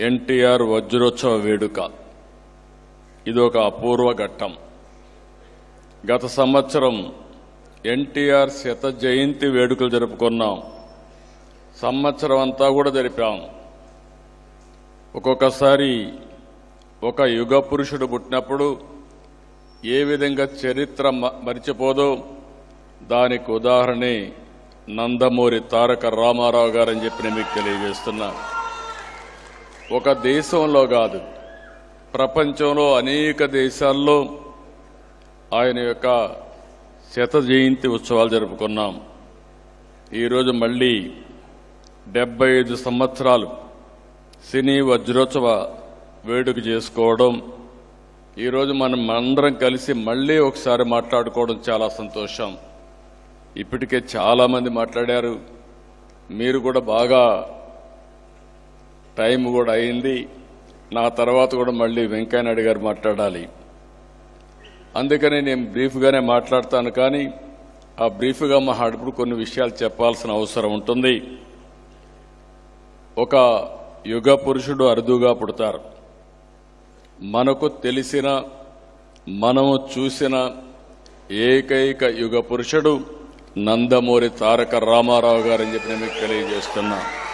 ఎన్టీఆర్ వజ్రోత్సవ వేడుక. ఇది ఒక అపూర్వ ఘట్టం గత సంవత్సరం ఎన్టీఆర్ శత జయంతి వేడుకలు జరుపుకున్నాం. సంవత్సరం అంతా కూడా జరిపాం. ఒక్కొక్కసారి ఒక యుగ పురుషుడు పుట్టినప్పుడు ఏ విధంగా చరిత్ర మ- మరిచిపోదో దానికి ఉదాహరణే నందమూరి తారక రామారావు గారని చెప్పి నేను మీకు తెలియజేస్తున్నాను ఒక దేశంలో కాదు ప్రపంచంలో అనేక దేశాల్లో ఆయన యొక్క శత జయంతి ఉత్సవాలు జరుపుకున్నాం. ఈరోజు మళ్ళీ డెబ్బై ఐదు సంవత్సరాలు సినీ వజ్రోత్సవ వేడుక చేసుకోవడం. ఈరోజు మనం అందరం కలిసి మళ్ళీ ఒకసారి మాట్లాడుకోవడం చాలా సంతోషం. ఇప్పటికే చాలామంది మాట్లాడారు. మీరు కూడా బాగా టైం కూడా అయింది. నా తర్వాత కూడా మళ్ళీ వెంకయ్యనాయుడు గారు మాట్లాడాలి. అందుకని నేను బ్రీఫ్గానే మాట్లాడతాను కానీ ఆ బ్రీఫ్గా మాట్లాడినప్పుడు కొన్ని విషయాలు చెప్పాల్సిన అవసరం ఉంటుంది. ఒక యుగ పురుషుడు అరుదుగా పుడతారు. మనకు తెలిసిన మనము చూసిన ఏకైక యుగ పురుషుడు నందమూరి తారక రామారావు గారని చెప్పి నేను మీకు తెలియజేస్తున్నాను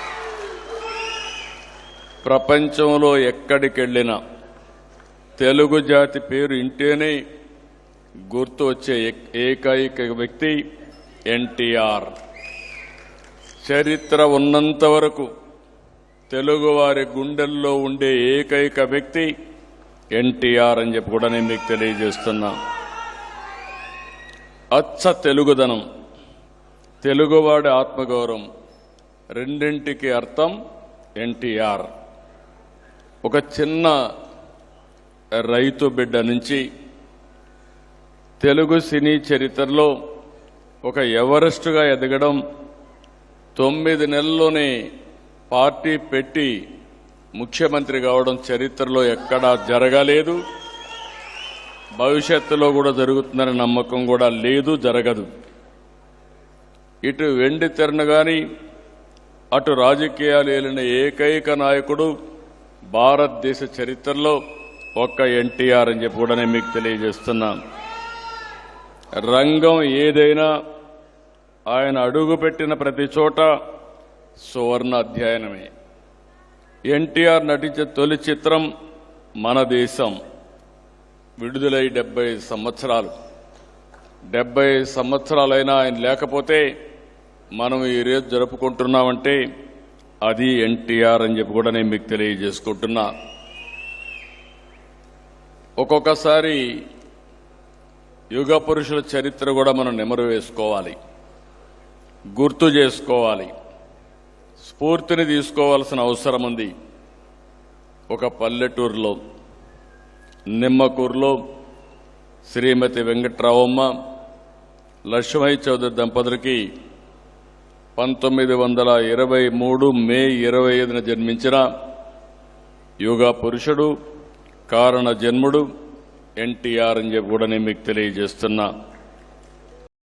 ప్రపంచంలో ఎక్కడికెళ్ళినా తెలుగు జాతి పేరు ఇంటేనే గుర్తు వచ్చే ఏక్- ఏకైక వ్యక్తి ఎన్టీఆర్. చరిత్ర ఉన్నంత వరకు తెలుగువారి గుండెల్లో ఉండే ఏకైక వ్యక్తి ఎన్టీఆర్ అని చెప్పి కూడా నేను మీకు తెలియజేస్తున్నా. అచ్చ తెలుగుదనం తెలుగువాడి ఆత్మగౌరవం రెండింటికి అర్థం ఎన్టీఆర్. ఒక చిన్న రైతు బిడ్డ నుంచి తెలుగు సినీ చరిత్రలో ఒక ఎవరెస్ట్గా ఎదగడం తొమ్మిది నెలల్లోనే పార్టీ పెట్టి ముఖ్యమంత్రి కావడం చరిత్రలో ఎక్కడా జరగలేదు. భవిష్యత్తులో కూడా జరుగుతుందనే నమ్మకం కూడా లేదు జరగదు. ఇటు వెండి తెరను కానీ అటు రాజకీయాలు ఏలిన ఏకైక నాయకుడు భారతదేశ చరిత్రలో ఒక్క ఎన్టీఆర్ అని చెప్పి కూడా నేను మీకు తెలియజేస్తున్నాను రంగం ఏదైనా ఆయన అడుగుపెట్టిన ప్రతి చోట సువర్ణ అధ్యయనమే. ఎన్టీఆర్ నటించే తొలి చిత్రం మన దేశం. విడుదలై డెబ్బై సంవత్సరాలు. డెబ్బై సంవత్సరాలైనా ఆయన లేకపోతే మనం ఈ జరుపుకుంటున్నామంటే అది ఎన్టీఆర్ అని చెప్పి కూడా నేను మీకు తెలియజేసుకుంటున్నా. ఒక్కొక్కసారి యుగ పురుషుల చరిత్ర కూడా మనం నెమరు వేసుకోవాలి గుర్తు చేసుకోవాలి స్ఫూర్తిని తీసుకోవాల్సిన అవసరం ఉంది. ఒక పల్లెటూరులో నిమ్మకూరులో శ్రీమతి వెంకట్రావమ్మ లక్ష్మయ్య చౌదరి దంపతులకి పంతొమ్మిది వందల ఇరవై మూడు మే ఇరవై ఐదున జన్మించిన యోగా పురుషుడు కారణ జన్ముడు ఎన్టీఆర్ అని చెప్పి కూడా నేను మీకు తెలియజేస్తున్నా.